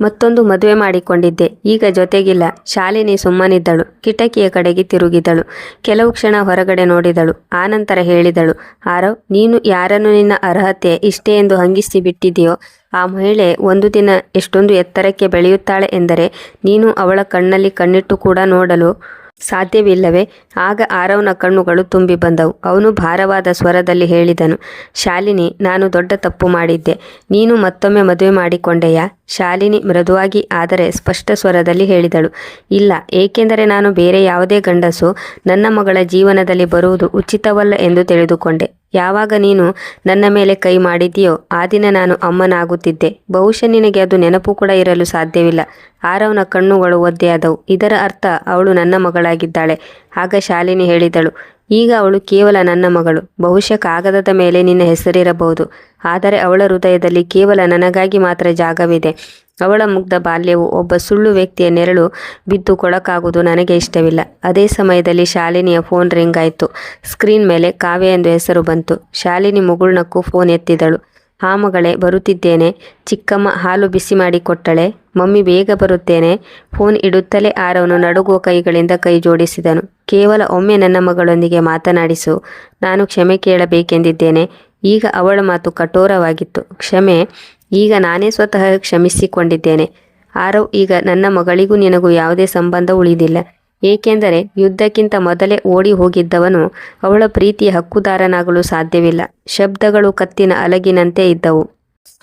ಮತ್ತೊಂದು ಮದುವೆ ಮಾಡಿಕೊಂಡಿದ್ದೆ. ಈಗ ಜೊತೆಗಿಲ್ಲ. ಶಾಲಿನಿ ಸುಮ್ಮನಿದ್ದಳು. ಕಿಟಕಿಯ ಕಡೆಗೆ ತಿರುಗಿದಳು. ಕೆಲವು ಕ್ಷಣ ಹೊರಗಡೆ ನೋಡಿದಳು. ಆನಂತರ ಹೇಳಿದಳು ಆರವ್ ನೀನು ಯಾರನ್ನು ನಿನ್ನ ಅರ್ಹತೆ ಇಷ್ಟೇ ಎಂದು ಹಂಗಿಸಿ ಬಿಟ್ಟಿದೆಯೋ ಆ ಮಹಿಳೆ ಒಂದು ದಿನ ಎಷ್ಟೊಂದು ಎತ್ತರಕ್ಕೆ ಬೆಳೆಯುತ್ತಾಳೆ ಎಂದರೆ ನೀನು ಅವಳ ಕಣ್ಣಲ್ಲಿ ಕಣ್ಣಿಟ್ಟು ಕೂಡ ನೋಡಲು ಸಾಧ್ಯವಿಲ್ಲವೇ? ಆಗ ಆರವ್ನ ಕಣ್ಣುಗಳು ತುಂಬಿ ಬಂದವು. ಅವನು ಭಾರವಾದ ಸ್ವರದಲ್ಲಿ ಹೇಳಿದನು, ಶಾಲಿನಿ, ನಾನು ದೊಡ್ಡ ತಪ್ಪು ಮಾಡಿದ್ದೆ. ನೀನು ಮತ್ತೊಮ್ಮೆ ಮದುವೆ ಮಾಡಿಕೊಂಡೆಯಾ? ಶಾಲಿನಿ ಮೃದುವಾಗಿ ಆದರೆ ಸ್ಪಷ್ಟ ಸ್ವರದಲ್ಲಿ ಹೇಳಿದಳು, ಇಲ್ಲ, ಏಕೆಂದರೆ ನಾನು ಬೇರೆ ಯಾವುದೇ ಗಂಡಸು ನನ್ನ ಮಗಳ ಜೀವನದಲ್ಲಿ ಬರುವುದು ಉಚಿತವಲ್ಲ ಎಂದು ತಿಳಿದುಕೊಂಡೆ. ಯಾವಾಗ ನೀನು ನನ್ನ ಮೇಲೆ ಕೈ ಮಾಡಿದೆಯೋ ಆ ದಿನ ನಾನು ಅಮ್ಮನಾಗುತ್ತಿದ್ದೆ. ಬಹುಶಃ ನಿನಗೆ ಅದು ನೆನಪು ಕೂಡ ಇರಲು ಸಾಧ್ಯವಿಲ್ಲ. ಆರವನ ಕಣ್ಣುಗಳು ಒದ್ದೆಯಾದವು ಇದರ ಅರ್ಥ ಅವಳು ನನ್ನ ಮಗಳಾಗಿದ್ದಾಳೆ. ಆಗ ಶಾಲಿನಿ ಹೇಳಿದಳು, ಈಗ ಅವಳು ಕೇವಲ ನನ್ನ ಮಗಳು. ಬಹುಶಃ ಕಾಗದದ ಮೇಲೆ ನಿನ್ನ ಹೆಸರಿರಬಹುದು. ಆದರೆ ಅವಳ ಹೃದಯದಲ್ಲಿ ಕೇವಲ ನನಗಾಗಿ ಮಾತ್ರ ಜಾಗವಿದೆ. ಅವಳ ಮುಗ್ಧ ಬಾಲ್ಯವು ಒಬ್ಬ ಸುಳ್ಳು ವ್ಯಕ್ತಿಯ ನೆರಳು ಬಿದ್ದು ಕೊಳಕಾಗುವುದು ನನಗೆ ಇಷ್ಟವಿಲ್ಲ. ಅದೇ ಸಮಯದಲ್ಲಿ ಶಾಲಿನಿಯ ಫೋನ್ ರಿಂಗ್ ಆಯಿತು. ಸ್ಕ್ರೀನ್ ಮೇಲೆ ಕಾವ್ಯ ಎಂದು ಹೆಸರು ಬಂತು. ಶಾಲಿನಿ ಮುಗುಳ್ನಕ್ಕೂ ಫೋನ್ ಎತ್ತಿದಳು. ಹಾ ಮಗಳೇ, ಬರುತ್ತಿದ್ದೇನೆ. ಚಿಕ್ಕಮ್ಮ ಹಾಲು ಬಿಸಿ ಮಾಡಿ ಕೊಟ್ಟಳೆ. ಮಮ್ಮಿ ಬೇಗ ಬರುತ್ತೇನೆ. ಫೋನ್ ಇಡುತ್ತಲೇ ಆರವನು ನಡುಗುವ ಕೈಗಳಿಂದ ಕೈ ಜೋಡಿಸಿದನು. ಕೇವಲ ಒಮ್ಮೆ ನನ್ನ ಮಗಳೊಂದಿಗೆ ಮಾತನಾಡಿಸು. ನಾನು ಕ್ಷಮೆ ಕೇಳಬೇಕೆಂದಿದ್ದೇನೆ. ಈಗ ಅವಳ ಮಾತು ಕಠೋರವಾಗಿತ್ತು. ಕ್ಷಮೆ ಈಗ ನಾನೇ ಸ್ವತಃ ಕ್ಷಮಿಸಿಕೊಂಡಿದ್ದೇನೆ. ಆರವ್, ಈಗ ನನ್ನ ಮಗಳಿಗೂ ನಿನಗೂ ಯಾವುದೇ ಸಂಬಂಧ ಉಳಿದಿಲ್ಲ. ಏಕೆಂದರೆ ಯುದ್ಧಕ್ಕಿಂತ ಮೊದಲೇ ಓಡಿ ಹೋಗಿದ್ದವನು ಅವಳ ಪ್ರೀತಿಯ ಹಕ್ಕುದಾರನಾಗಲು ಸಾಧ್ಯವಿಲ್ಲ. ಶಬ್ದಗಳು ಕತ್ತಿನ ಅಲಗಿನಂತೆ ಇದ್ದವು.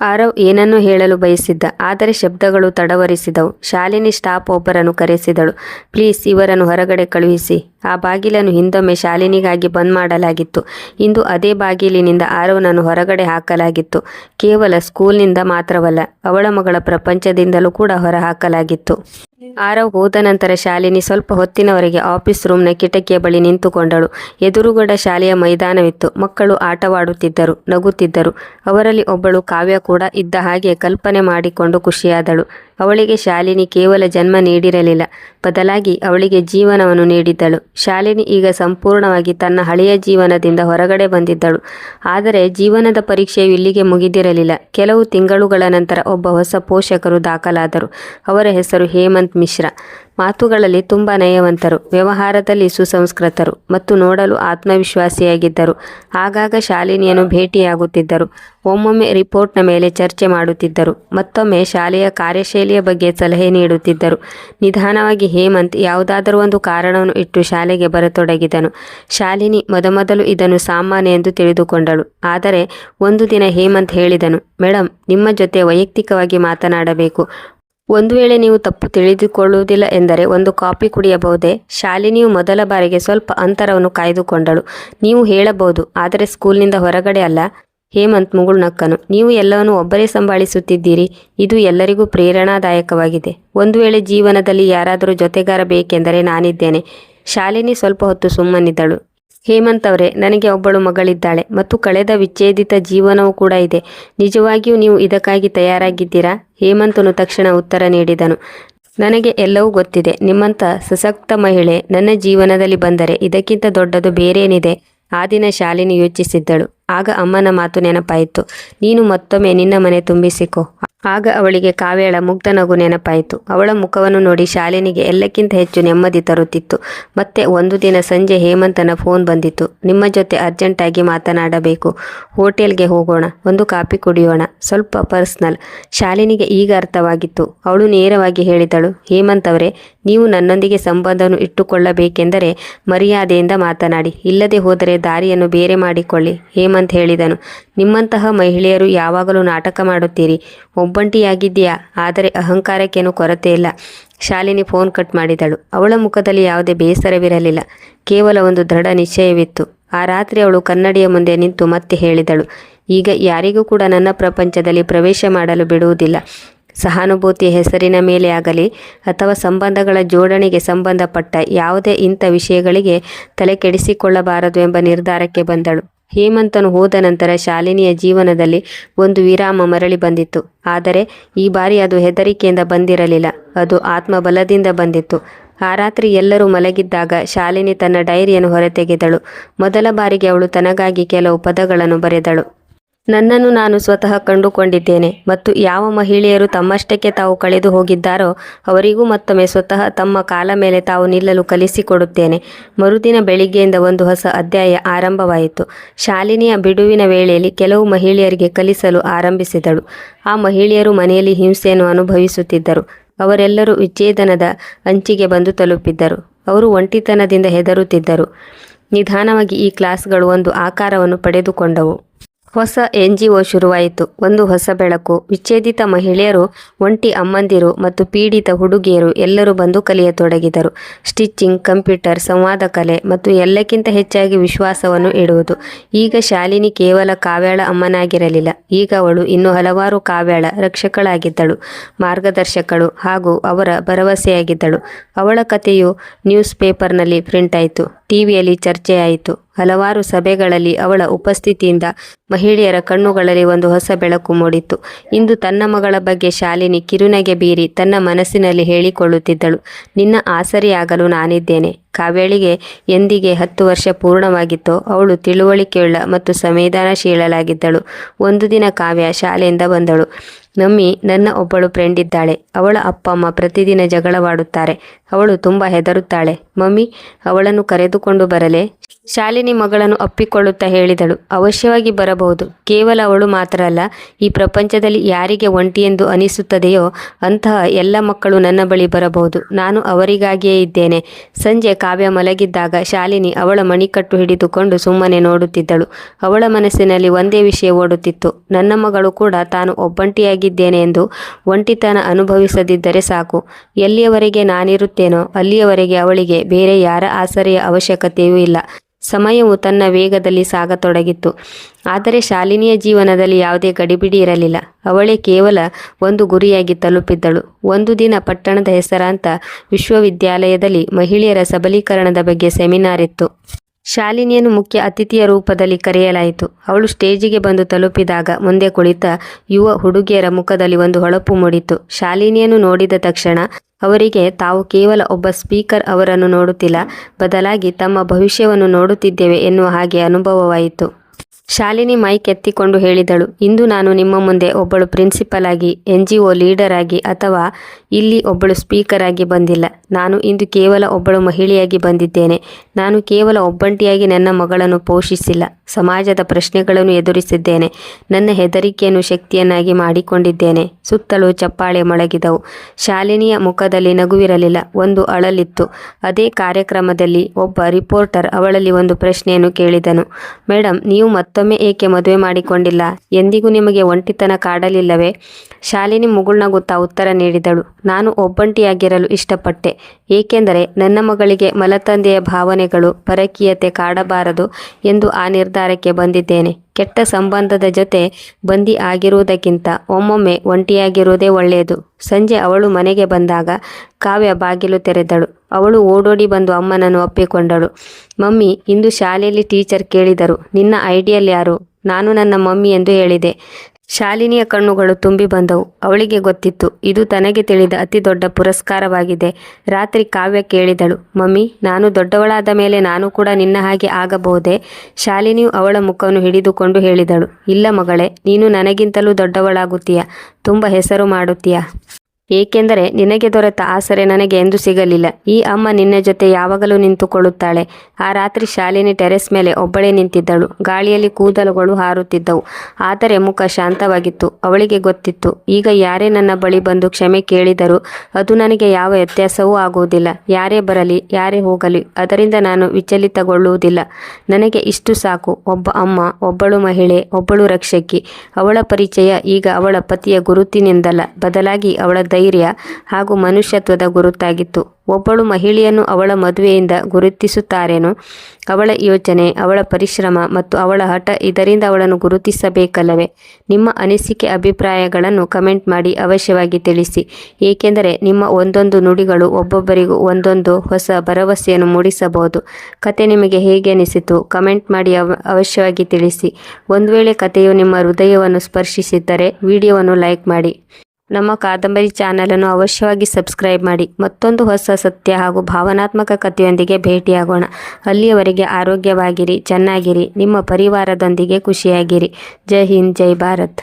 ಆರವ್ ಏನನ್ನು ಹೇಳಲು ಬಯಸಿದ್ದ, ಆದರೆ ಶಬ್ದಗಳು ತಡವರಿಸಿದವು. ಶಾಲಿನಿ ಸ್ಟಾಪ್ ಒಬ್ಬರನ್ನು ಕರೆಸಿದಳು. ಪ್ಲೀಸ್ ಇವರನ್ನು ಹೊರಗಡೆ ಕಳುಹಿಸಿ. ಆ ಬಾಗಿಲನ್ನು ಹಿಂದೊಮ್ಮೆ ಶಾಲಿನಿಗಾಗಿ ಬಂದ್ ಮಾಡಲಾಗಿತ್ತು. ಇಂದು ಅದೇ ಬಾಗಿಲಿನಿಂದ ಆರವನನ್ನು ಹೊರಗಡೆ ಹಾಕಲಾಗಿತ್ತು. ಕೇವಲ ಸ್ಕೂಲ್ನಿಂದ ಮಾತ್ರವಲ್ಲ, ಅವಳ ಮಗಳ ಪ್ರಪಂಚದಿಂದಲೂ ಕೂಡ ಹೊರಹಾಕಲಾಗಿತ್ತು. ಆರವ್ ಹೋದ ನಂತರ ಶಾಲಿನಿ ಸ್ವಲ್ಪ ಹೊತ್ತಿನವರೆಗೆ ಆಫೀಸ್ ರೂಮ್ನ ಕಿಟಕಿಯ ಬಳಿ ನಿಂತುಕೊಂಡಳು. ಎದುರುಗಡ ಶಾಲೆಯ ಮೈದಾನವಿತ್ತು. ಮಕ್ಕಳು ಆಟವಾಡುತ್ತಿದ್ದರು, ನಗುತ್ತಿದ್ದರು. ಅವರಲ್ಲಿ ಒಬ್ಬಳು ಕಾವ್ಯ ಕೂಡ ಇದ್ದ ಹಾಗೆ ಕಲ್ಪನೆ ಮಾಡಿಕೊಂಡು ಖುಷಿಯಾದಳು. ಅವಳಿಗೆ ಶಾಲಿನಿ ಕೇವಲ ಜನ್ಮ ನೀಡಿರಲಿಲ್ಲ. ಬದಲಾಗಿ ಅವಳಿಗೆ ಜೀವನವನ್ನು ನೀಡಿದ್ದಳು. ಶಾಲಿನಿ ಈಗ ಸಂಪೂರ್ಣವಾಗಿ ತನ್ನ ಹಳೆಯ ಜೀವನದಿಂದ ಹೊರಗಡೆ ಬಂದಿದ್ದಳು. ಆದರೆ ಜೀವನದ ಪರೀಕ್ಷೆಯು ಇಲ್ಲಿಗೆ ಮುಗಿದಿರಲಿಲ್ಲ. ಕೆಲವು ತಿಂಗಳುಗಳ ನಂತರ ಒಬ್ಬ ಹೊಸ ಪೋಷಕರು ದಾಖಲಾದರು. ಅವರ ಹೆಸರು ಹೇಮಂತ್ ಮಿಶ್ರಾ. ಮಾತುಗಳಲ್ಲಿ ತುಂಬ ನಯವಂತರು, ವ್ಯವಹಾರದಲ್ಲಿ ಸುಸಂಸ್ಕೃತರು ಮತ್ತು ನೋಡಲು ಆತ್ಮವಿಶ್ವಾಸಿಯಾಗಿದ್ದರು. ಆಗಾಗ ಶಾಲಿನಿಯನ್ನು ಭೇಟಿಯಾಗುತ್ತಿದ್ದರು. ಒಮ್ಮೊಮ್ಮೆ ರಿಪೋರ್ಟ್ನ ಮೇಲೆ ಚರ್ಚೆ ಮಾಡುತ್ತಿದ್ದರು. ಮತ್ತೊಮ್ಮೆ ಶಾಲೆಯ ಕಾರ್ಯಶೈಲಿಯ ಬಗ್ಗೆ ಸಲಹೆ ನೀಡುತ್ತಿದ್ದರು. ನಿಧಾನವಾಗಿ ಹೇಮಂತ್ ಯಾವುದಾದರೂ ಒಂದು ಕಾರಣವನ್ನು ಇಟ್ಟು ಶಾಲೆಗೆ ಬರತೊಡಗಿದನು. ಶಾಲಿನಿ ಮೊದಮೊದಲು ಇದನ್ನು ಸಾಮಾನ್ಯ ಎಂದು ತಿಳಿದುಕೊಂಡಳು. ಆದರೆ ಒಂದು ದಿನ ಹೇಮಂತ್ ಹೇಳಿದನು ಮೇಡಮ್ ನಿಮ್ಮ ಜೊತೆ ವೈಯಕ್ತಿಕವಾಗಿ ಮಾತನಾಡಬೇಕು. ಒಂದು ವೇಳೆ ನೀವು ತಪ್ಪು ತಿಳಿದುಕೊಳ್ಳುವುದಿಲ್ಲ ಎಂದರೆ ಒಂದು ಕಾಫಿ ಕುಡಿಯಬಹುದೇ? ಶಾಲಿನಿಯು ಮೊದಲ ಬಾರಿಗೆ ಸ್ವಲ್ಪ ಅಂತರವನ್ನು ಕಾಯ್ದುಕೊಂಡಳು. ನೀವು ಹೇಳಬಹುದು, ಆದರೆ ಸ್ಕೂಲ್ನಿಂದ ಹೊರಗಡೆ ಅಲ್ಲ. ಹೇಮಂತ್ ಮುಗುಳ್ನಕ್ಕನು ನೀವು ಎಲ್ಲವನ್ನು ಒಬ್ಬರೇ ಸಂಭಾಳಿಸುತ್ತಿದ್ದೀರಿ. ಇದು ಎಲ್ಲರಿಗೂ ಪ್ರೇರಣಾದಾಯಕವಾಗಿದೆ. ಒಂದು ವೇಳೆ ಜೀವನದಲ್ಲಿ ಯಾರಾದರೂ ಜೊತೆಗಾರ ಬೇಕೆಂದರೆ ನಾನಿದ್ದೇನೆ. ಶಾಲಿನಿ ಸ್ವಲ್ಪ ಹೊತ್ತು ಸುಮ್ಮನಿದ್ದಳು. ಹೇಮಂತ್ ಅವರೇ, ನನಗೆ ಒಬ್ಬಳು ಮಗಳಿದ್ದಾಳೆ ಮತ್ತು ಕಳೆದ ವಿಚ್ಛೇದಿತ ಜೀವನವೂ ಕೂಡ ಇದೆ. ನಿಜವಾಗಿಯೂ ನೀವು ಇದಕ್ಕಾಗಿ ತಯಾರಾಗಿದ್ದೀರಾ? ಹೇಮಂತನು ತಕ್ಷಣ ಉತ್ತರ ನೀಡಿದನು. ನನಗೆ ಎಲ್ಲವೂ ಗೊತ್ತಿದೆ. ನಿಮ್ಮಂಥ ಸಶಕ್ತ ಮಹಿಳೆ ನನ್ನ ಜೀವನದಲ್ಲಿ ಬಂದರೆ ಇದಕ್ಕಿಂತ ದೊಡ್ಡದು ಬೇರೇನಿದೆ? ಆ ದಿನ ಶಾಲಿನಿ ಯೋಚಿಸಿದ್ದಳು. ಆಗ ಅಮ್ಮನ ಮಾತು ನೆನಪಾಯಿತು. ನೀನು ಮತ್ತೊಮ್ಮೆ ನಿನ್ನ ಮನೆ ತುಂಬಿಸಿಕೊ. ಆಗ ಅವಳಿಗೆ ಕಾವ್ಯಳ ಮುಗ್ಧ ನಗು ನೆನಪಾಯಿತು. ಅವಳ ಮುಖವನ್ನು ನೋಡಿ ಶಾಲಿನಿಗೆ ಎಲ್ಲಕ್ಕಿಂತ ಹೆಚ್ಚು ನೆಮ್ಮದಿ ತರುತ್ತಿತ್ತು. ಮತ್ತೆ ಒಂದು ದಿನ ಸಂಜೆ ಹೇಮಂತನ ಫೋನ್ ಬಂದಿತ್ತು. ನಿಮ್ಮ ಜೊತೆ ಅರ್ಜೆಂಟಾಗಿ ಮಾತನಾಡಬೇಕು. ಹೋಟೆಲ್ಗೆ ಹೋಗೋಣ. ಒಂದು ಕಾಪಿ ಕುಡಿಯೋಣ. ಸ್ವಲ್ಪ ಪರ್ಸ್ನಲ್. ಶಾಲಿನಿಗೆ ಈಗ ಅರ್ಥವಾಗಿತ್ತು. ಅವಳು ನೇರವಾಗಿ ಹೇಳಿದಳು, ಹೇಮಂತ್ ಅವರೇ, ನೀವು ನನ್ನೊಂದಿಗೆ ಸಂಬಂಧವನ್ನು ಇಟ್ಟುಕೊಳ್ಳಬೇಕೆಂದರೆ ಮರ್ಯಾದೆಯಿಂದ ಮಾತನಾಡಿ. ಇಲ್ಲದೆ ಹೋದರೆ ದಾರಿಯನ್ನು ಬೇರೆ ಮಾಡಿಕೊಳ್ಳಿ, ಹೇಮಂತ್ ಹೇಳಿದನು. ನಿಮ್ಮಂತಹ ಮಹಿಳೆಯರು ಯಾವಾಗಲೂ ನಾಟಕ ಮಾಡುತ್ತೀರಿ. ಒಬ್ಬಂಟಿಯಾಗಿದ್ದೀಯಾ ಆದರೆ ಅಹಂಕಾರಕ್ಕೇನು ಕೊರತೆ ಇಲ್ಲ. ಶಾಲಿನಿ ಫೋನ್ ಕಟ್ ಮಾಡಿದಳು. ಅವಳ ಮುಖದಲ್ಲಿ ಯಾವುದೇ ಬೇಸರವಿರಲಿಲ್ಲ. ಕೇವಲ ಒಂದು ದೃಢ ನಿಶ್ಚಯವಿತ್ತು. ಆ ರಾತ್ರಿ ಅವಳು ಕನ್ನಡಿಯ ಮುಂದೆ ನಿಂತು ಮತ್ತೆ ಹೇಳಿದಳು. ಈಗ ಯಾರಿಗೂ ಕೂಡ ನನ್ನ ಪ್ರಪಂಚದಲ್ಲಿ ಪ್ರವೇಶ ಮಾಡಲು ಬಿಡುವುದಿಲ್ಲ. ಸಹಾನುಭೂತಿಯ ಹೆಸರಿನ ಮೇಲೆ ಆಗಲಿ ಅಥವಾ ಸಂಬಂಧಗಳ ಜೋಡಣೆಗೆ ಸಂಬಂಧಪಟ್ಟ ಯಾವುದೇ ಇಂಥ ವಿಷಯಗಳಿಗೆ ತಲೆ ಕೆಡಿಸಿಕೊಳ್ಳಬಾರದು ಎಂಬ ನಿರ್ಧಾರಕ್ಕೆ ಬಂದಳು. ಹೇಮಂತನು ಹೋದ ನಂತರ ಶಾಲಿನಿಯ ಜೀವನದಲ್ಲಿ ಒಂದು ವಿರಾಮ ಮರಳಿ ಬಂದಿತ್ತು. ಆದರೆ ಈ ಬಾರಿ ಅದು ಹೆದರಿಕೆಯಿಂದ ಬಂದಿರಲಿಲ್ಲ. ಅದು ಆತ್ಮಬಲದಿಂದ ಬಂದಿತ್ತು. ಆ ರಾತ್ರಿ ಎಲ್ಲರೂ ಮಲಗಿದ್ದಾಗ ಶಾಲಿನಿ ತನ್ನ ಡೈರಿಯನ್ನು ಹೊರತೆಗೆದಳು. ಮೊದಲ ಬಾರಿಗೆ ಅವಳು ತನಗಾಗಿ ಕೆಲವು ಪದಗಳನ್ನು ಬರೆದಳು. ನನ್ನನ್ನು ನಾನು ಸ್ವತಃ ಕಂಡುಕೊಂಡಿದ್ದೇನೆ ಮತ್ತು ಯಾವ ಮಹಿಳೆಯರು ತಮ್ಮಷ್ಟಕ್ಕೆ ತಾವು ಕಳೆದು ಹೋಗಿದ್ದಾರೋ ಅವರಿಗೂ ಮತ್ತೊಮ್ಮೆ ಸ್ವತಃ ತಮ್ಮ ಕಾಲ ಮೇಲೆ ತಾವು ನಿಲ್ಲಲು ಕಲಿಸಿಕೊಡುತ್ತೇನೆ. ಮರುದಿನ ಬೆಳಿಗ್ಗೆಯಿಂದ ಒಂದು ಹೊಸ ಅಧ್ಯಾಯ ಆರಂಭವಾಯಿತು. ಶಾಲಿನಿಯ ಬಿಡುವಿನ ವೇಳೆಯಲ್ಲಿ ಕೆಲವು ಮಹಿಳೆಯರಿಗೆ ಕಲಿಸಲು ಆರಂಭಿಸಿದಳು. ಆ ಮಹಿಳೆಯರು ಮನೆಯಲ್ಲಿ ಹಿಂಸೆಯನ್ನು ಅನುಭವಿಸುತ್ತಿದ್ದರು. ಅವರೆಲ್ಲರೂ ವಿಚ್ಛೇದನದ ಅಂಚಿಗೆ ಬಂದು ತಲುಪಿದ್ದರು. ಅವರು ಒಂಟಿತನದಿಂದ ಹೆದರುತ್ತಿದ್ದರು. ನಿಧಾನವಾಗಿ ಈ ಕ್ಲಾಸ್ಗಳು ಒಂದು ಆಕಾರವನ್ನು ಪಡೆದುಕೊಂಡವು. ಹೊಸ ಎನ್ ಜಿ ಒ ಶುರುವಾಯಿತು. ಒಂದು ಹೊಸ ಬೆಳಕು. ವಿಚ್ಛೇದಿತ ಮಹಿಳೆಯರು, ಒಂಟಿ ಅಮ್ಮಂದಿರು ಮತ್ತು ಪೀಡಿತ ಹುಡುಗಿಯರು ಎಲ್ಲರೂ ಬಂದು ಕಲಿಯತೊಡಗಿದರು. ಸ್ಟಿಚ್ಚಿಂಗ್, ಕಂಪ್ಯೂಟರ್, ಸಂವಾದ ಕಲೆ ಮತ್ತು ಎಲ್ಲಕ್ಕಿಂತ ಹೆಚ್ಚಾಗಿ ವಿಶ್ವಾಸವನ್ನು ಇಡುವುದು. ಈಗ ಶಾಲಿನಿ ಕೇವಲ ಕಾವ್ಯಾಳ ಅಮ್ಮನಾಗಿರಲಿಲ್ಲ. ಈಗ ಅವಳು ಇನ್ನು ಹಲವಾರು ಕಾವ್ಯಾಳ ರಕ್ಷಕಳಾಗಿದ್ದಳು. ಮಾರ್ಗದರ್ಶಕಳು ಹಾಗೂ ಅವರ ಭರವಸೆಯಾಗಿದ್ದಳು. ಅವಳ ಕಥೆಯು ನ್ಯೂಸ್ ಪೇಪರ್ನಲ್ಲಿ ಪ್ರಿಂಟ್ ಆಯಿತು. ಟಿವಿಯಲ್ಲಿ ಚರ್ಚೆಯಾಯಿತು. ಹಲವಾರು ಸಭೆಗಳಲ್ಲಿ ಅವಳ ಉಪಸ್ಥಿತಿಯಿಂದ ಮಹಿಳೆಯರ ಕಣ್ಣುಗಳಲ್ಲಿ ಒಂದು ಹೊಸ ಬೆಳಕು ಮೂಡಿತ್ತು. ಇಂದು ತನ್ನ ಮಗಳ ಬಗ್ಗೆ ಶಾಲಿನಿ ಕಿರುನಗೆ ಬೀರಿ ತನ್ನ ಮನಸ್ಸಿನಲ್ಲಿ ಹೇಳಿಕೊಳ್ಳುತ್ತಿದ್ದಳು. ನಿನ್ನ ಆಸರಿಯಾಗಲು ನಾನಿದ್ದೇನೆ. ಕಾವ್ಯಳಿಗೆ ಎಂದಿಗೆ ಹತ್ತು ವರ್ಷ ಪೂರ್ಣವಾಗಿತ್ತೋ ಅವಳು ತಿಳುವಳಿಕೆಯುಳ್ಳ ಮತ್ತು ಸಂವೇದನಾಶೀಲಳಾಗಿದ್ದಳು. ಒಂದು ದಿನ ಕಾವ್ಯ ಶಾಲೆಯಿಂದ ಬಂದಳು. ನಮ್ಮಿ ನನ್ನ ಒಬ್ಬಳು ಫ್ರೆಂಡ್ ಇದ್ದಾಳೆ. ಅವಳ ಅಪ್ಪ ಅಮ್ಮ ಪ್ರತಿದಿನ ಜಗಳವಾಡುತ್ತಾರೆ. ಅವಳು ತುಂಬ ಹೆದರುತ್ತಾಳೆ. ಮಮ್ಮಿ, ಅವಳನ್ನು ಕರೆದುಕೊಂಡು ಬರಲೇ? ಶಾಲಿನಿ ಮಗಳನ್ನು ಅಪ್ಪಿಕೊಳ್ಳುತ್ತಾ ಹೇಳಿದಳು. ಅವಶ್ಯವಾಗಿ ಬರಬಹುದು. ಕೇವಲ ಅವಳು ಮಾತ್ರ ಅಲ್ಲ, ಈ ಪ್ರಪಂಚದಲ್ಲಿ ಯಾರಿಗೆ ಒಂಟಿ ಎಂದು ಅನಿಸುತ್ತದೆಯೋ ಅಂತಹ ಎಲ್ಲ ಮಕ್ಕಳು ನನ್ನ ಬಳಿ ಬರಬಹುದು. ನಾನು ಅವರಿಗಾಗಿಯೇ ಇದ್ದೇನೆ. ಸಂಜೆ ಕಾವ್ಯ ಮಲಗಿದ್ದಾಗ ಶಾಲಿನಿ ಅವಳ ಮಣಿಕಟ್ಟು ಹಿಡಿದುಕೊಂಡು ಸುಮ್ಮನೆ ನೋಡುತ್ತಿದ್ದಳು. ಅವಳ ಮನಸ್ಸಿನಲ್ಲಿ ಒಂದೇ ವಿಷಯ ಓಡುತ್ತಿತ್ತು. ನನ್ನ ಮಗಳು ಕೂಡ ತಾನು ಒಬ್ಬಂಟಿಯಾಗಿದ್ದೇನೆ ಎಂದು ಒಂಟಿತನ ಅನುಭವಿಸದಿದ್ದರೆ ಸಾಕು. ಎಲ್ಲಿಯವರೆಗೆ ನಾನಿರುತ್ತೇನೋ ಅಲ್ಲಿಯವರೆಗೆ ಅವಳಿಗೆ ಬೇರೆ ಯಾರ ಆಸರೆಯ ಅವಶ್ಯಕತೆಯೂ ಇಲ್ಲ. ಸಮಯವು ತನ್ನ ವೇಗದಲ್ಲಿ ಸಾಗತೊಡಗಿತ್ತು. ಆದರೆ ಶಾಲಿನಿಯ ಜೀವನದಲ್ಲಿ ಯಾವುದೇ ಗಡಿಬಿಡಿ ಇರಲಿಲ್ಲ. ಅವಳೇ ಕೇವಲ ಒಂದು ಗುರಿಯಾಗಿ ತಲುಪಿದ್ದಳು. ಒಂದು ದಿನ ಪಟ್ಟಣದ ಹೆಸರಾಂತ ವಿಶ್ವವಿದ್ಯಾಲಯದಲ್ಲಿ ಮಹಿಳೆಯರ ಸಬಲೀಕರಣದ ಬಗ್ಗೆ ಸೆಮಿನಾರ್ ಇತ್ತು. ಶಾಲಿನಿಯನ್ನು ಮುಖ್ಯ ಅತಿಥಿಯ ರೂಪದಲ್ಲಿ ಕರೆಯಲಾಯಿತು. ಅವಳು ಸ್ಟೇಜಿಗೆ ಬಂದು ತಲುಪಿದಾಗ ಮುಂದೆ ಕುಳಿತ ಯುವ ಹುಡುಗಿಯರ ಮುಖದಲ್ಲಿ ಒಂದು ಹೊಳಪು ಮೂಡಿತು. ಶಾಲಿನಿಯನ್ನು ನೋಡಿದ ತಕ್ಷಣ ಅವರಿಗೆ, ತಾವು ಕೇವಲ ಒಬ್ಬ ಸ್ಪೀಕರ್ ಅವರನ್ನು ನೋಡುತ್ತಿಲ್ಲ. ಬದಲಾಗಿ ತಮ್ಮ ಭವಿಷ್ಯವನ್ನು ನೋಡುತ್ತಿದ್ದೇವೆ ಎನ್ನುವ ಹಾಗೆ ಅನುಭವವಾಯಿತು. ಶಾಲಿನಿ ಮೈಕ್ ಎತ್ತಿಕೊಂಡು ಹೇಳಿದಳು, ಇಂದು ನಾನು ನಿಮ್ಮ ಮುಂದೆ ಒಬ್ಬಳು ಪ್ರಿನ್ಸಿಪಲ್ ಆಗಿ ಎನ್ ಜಿ ಒ ಲೀಡರ್ ಆಗಿ ಅಥವಾ ಇಲ್ಲಿ ಒಬ್ಬಳು ಸ್ಪೀಕರ್ ಆಗಿ ಬಂದಿಲ್ಲ. ನಾನು ಇಂದು ಕೇವಲ ಒಬ್ಬಳು ಮಹಿಳೆಯಾಗಿ ಬಂದಿದ್ದೇನೆ. ನಾನು ಕೇವಲ ಒಬ್ಬಂಟಿಯಾಗಿ ನನ್ನ ಮಗಳನ್ನು ಪೋಷಿಸಿಲ್ಲ. ಸಮಾಜದ ಪ್ರಶ್ನೆಗಳನ್ನು ಎದುರಿಸಿದ್ದೇನೆ. ನನ್ನ ಹೆದರಿಕೆಯನ್ನು ಶಕ್ತಿಯನ್ನಾಗಿ ಮಾಡಿಕೊಂಡಿದ್ದೇನೆ. ಸುತ್ತಲೂ ಚಪ್ಪಾಳೆ ಮೊಳಗಿದವು. ಶಾಲಿನಿಯ ಮುಖದಲ್ಲಿ ನಗುವಿರಲಿಲ್ಲ. ಒಂದು ಅಳಲಿತ್ತು. ಅದೇ ಕಾರ್ಯಕ್ರಮದಲ್ಲಿ ಒಬ್ಬ ರಿಪೋರ್ಟರ್ ಅವಳಲ್ಲಿ ಒಂದು ಪ್ರಶ್ನೆಯನ್ನು ಕೇಳಿದನು. ಮೇಡಮ್ ನೀವು ಮತ್ತೊಮ್ಮೆ ಏಕೆ ಮದುವೆ ಮಾಡಿಕೊಂಡಿಲ್ಲ? ಎಂದಿಗೂ ನಿಮಗೆ ಒಂಟಿತನ ಕಾಡಲಿಲ್ಲವೇ? ಶಾಲಿನಿ ಮುಗುಳ್ನಗುತ್ತಾ ಉತ್ತರ ನೀಡಿದಳು. ನಾನು ಒಬ್ಬಂಟಿಯಾಗಿರಲು ಇಷ್ಟಪಟ್ಟೆ. ಏಕೆಂದರೆ ನನ್ನ ಮಗಳಿಗೆ ಮಲತಂದೆಯ ಭಾವನೆಗಳು ಪರಕೀಯತೆ ಕಾಡಬಾರದು ಎಂದು ಆ ನಿರ್ಧಾರಕ್ಕೆ ಬಂದಿದ್ದೇನೆ. ಕೆಟ್ಟ ಸಂಬಂಧದ ಜೊತೆ ಬಂದಿ ಆಗಿರುವುದಕ್ಕಿಂತ ಒಮ್ಮೊಮ್ಮೆ ಒಂಟಿಯಾಗಿರುವುದೇ ಒಳ್ಳೆಯದು. ಸಂಜೆ ಅವಳು ಮನೆಗೆ ಬಂದಾಗ ಕಾವ್ಯ ಬಾಗಿಲು ತೆರೆದಳು. ಅವಳು ಓಡೋಡಿ ಬಂದು ಅಮ್ಮನನ್ನು ಒಪ್ಪಿಕೊಂಡಳು. ಮಮ್ಮಿ, ಇಂದು ಶಾಲೆಯಲ್ಲಿ ಟೀಚರ್ ಕೇಳಿದರು. ನಿನ್ನ ಐಡಿಯಲ್ ಯಾರು? ನಾನು ನನ್ನ ಮಮ್ಮಿ ಎಂದು ಹೇಳಿದೆ. ಶಾಲಿನಿಯ ಕಣ್ಣುಗಳು ತುಂಬಿ ಬಂದವು. ಅವಳಿಗೆ ಗೊತ್ತಿತ್ತು, ಇದು ತನಗೆ ತಿಳಿದ ಅತಿ ದೊಡ್ಡ ಪುರಸ್ಕಾರವಾಗಿದೆ. ರಾತ್ರಿ ಕಾವ್ಯ ಕೇಳಿದಳು, ಮಮ್ಮಿ, ನಾನು ದೊಡ್ಡವಳಾದ ಮೇಲೆ ನಾನು ಕೂಡ ನಿನ್ನ ಹಾಗೆ ಆಗಬಹುದೇ? ಶಾಲಿನಿಯು ಅವಳ ಮುಖವನ್ನು ಹಿಡಿದುಕೊಂಡು ಹೇಳಿದಳು, ಇಲ್ಲ ಮಗಳೇ, ನೀನು ನನಗಿಂತಲೂ ದೊಡ್ಡವಳಾಗುತ್ತೀಯ, ತುಂಬ ಹೆಸರು ಮಾಡುತ್ತೀಯ. ಏಕೆಂದರೆ ನಿನಗೆ ದೊರೆತ ಆಸರೆ ನನಗೆ ಎಂದು ಸಿಗಲಿಲ್ಲ. ಈ ಅಮ್ಮ ನಿನ್ನ ಜೊತೆ ಯಾವಾಗಲೂ ನಿಂತುಕೊಳ್ಳುತ್ತಾಳೆ. ಆ ರಾತ್ರಿ ಶಾಲಿನಿ ಟೆರೆಸ್ ಮೇಲೆ ಒಬ್ಬಳೇ ನಿಂತಿದ್ದಳು. ಗಾಳಿಯಲ್ಲಿ ಕೂದಲುಗಳು ಹಾರುತ್ತಿದ್ದವು. ಆದರೆ ಮುಖ ಶಾಂತವಾಗಿತ್ತು. ಅವಳಿಗೆ ಗೊತ್ತಿತ್ತು, ಈಗ ಯಾರೇ ನನ್ನ ಬಳಿ ಬಂದು ಕ್ಷಮೆ ಕೇಳಿದರೂ ಅದು ನನಗೆ ಯಾವ ವ್ಯತ್ಯಾಸವೂ ಆಗುವುದಿಲ್ಲ. ಯಾರೇ ಬರಲಿ, ಯಾರೇ ಹೋಗಲಿ, ಅದರಿಂದ ನಾನು ವಿಚಲಿತಗೊಳ್ಳುವುದಿಲ್ಲ. ನನಗೆ ಇಷ್ಟು ಸಾಕು. ಒಬ್ಬ ಅಮ್ಮ, ಒಬ್ಬಳು ಮಹಿಳೆ, ಒಬ್ಬಳು ರಕ್ಷಕಿ. ಅವಳ ಪರಿಚಯ ಈಗ ಅವಳ ಪತಿಯ ಗುರುತಿನಿಂದಲ್ಲ. ಬದಲಾಗಿ ಅವಳ ಧೈರ್ಯ ಹಾಗೂ ಮನುಷ್ಯತ್ವದ ಗುರುತಾಗಿತ್ತು. ಒಬ್ಬಳು ಮಹಿಳೆಯನ್ನು ಅವಳ ಮದುವೆಯಿಂದ ಗುರುತಿಸುತ್ತಾರೇನೋ? ಅವಳ ಯೋಚನೆ, ಅವಳ ಪರಿಶ್ರಮ ಮತ್ತು ಅವಳ ಹಠ ಇದರಿಂದ ಅವಳನ್ನು ಗುರುತಿಸಬೇಕಲ್ಲವೇ? ನಿಮ್ಮ ಅನಿಸಿಕೆ ಅಭಿಪ್ರಾಯಗಳನ್ನು ಕಮೆಂಟ್ ಮಾಡಿ ಅವಶ್ಯವಾಗಿ ತಿಳಿಸಿ. ಏಕೆಂದರೆ ನಿಮ್ಮ ಒಂದೊಂದು ನುಡಿಗಳು ಒಬ್ಬೊಬ್ಬರಿಗೂ ಒಂದೊಂದು ಹೊಸ ಭರವಸೆಯನ್ನು ಮೂಡಿಸಬಹುದು. ಕತೆ ನಿಮಗೆ ಹೇಗೆ ಅನಿಸಿತು? ಕಮೆಂಟ್ ಮಾಡಿ ಅವ, ಅವಶ್ಯವಾಗಿ ತಿಳಿಸಿ. ಒಂದು ವೇಳೆ ಕಥೆಯು ನಿಮ್ಮ ಹೃದಯವನ್ನು ಸ್ಪರ್ಶಿಸಿದ್ದರೆ, ವಿಡಿಯೋವನ್ನು ಲೈಕ್ ಮಾಡಿ. ನಮ್ಮ ಕಾದಂಬರಿ ಚಾನಲನ್ನು ಅವಶ್ಯವಾಗಿ ಸಬ್ಸ್ಕ್ರೈಬ್ ಮಾಡಿ. ಮತ್ತೊಂದು ಹೊಸ ಸತ್ಯ ಹಾಗೂ ಭಾವನಾತ್ಮಕ ಕಥೆಯೊಂದಿಗೆ ಭೇಟಿಯಾಗೋಣ. ಅಲ್ಲಿಯವರೆಗೆ ಆರೋಗ್ಯವಾಗಿರಿ, ಚೆನ್ನಾಗಿರಿ. ನಿಮ್ಮ ಪರಿವಾರದೊಂದಿಗೆ ಖುಷಿಯಾಗಿರಿ. ಜೈ ಹಿಂದ್, ಜೈ ಭಾರತ್.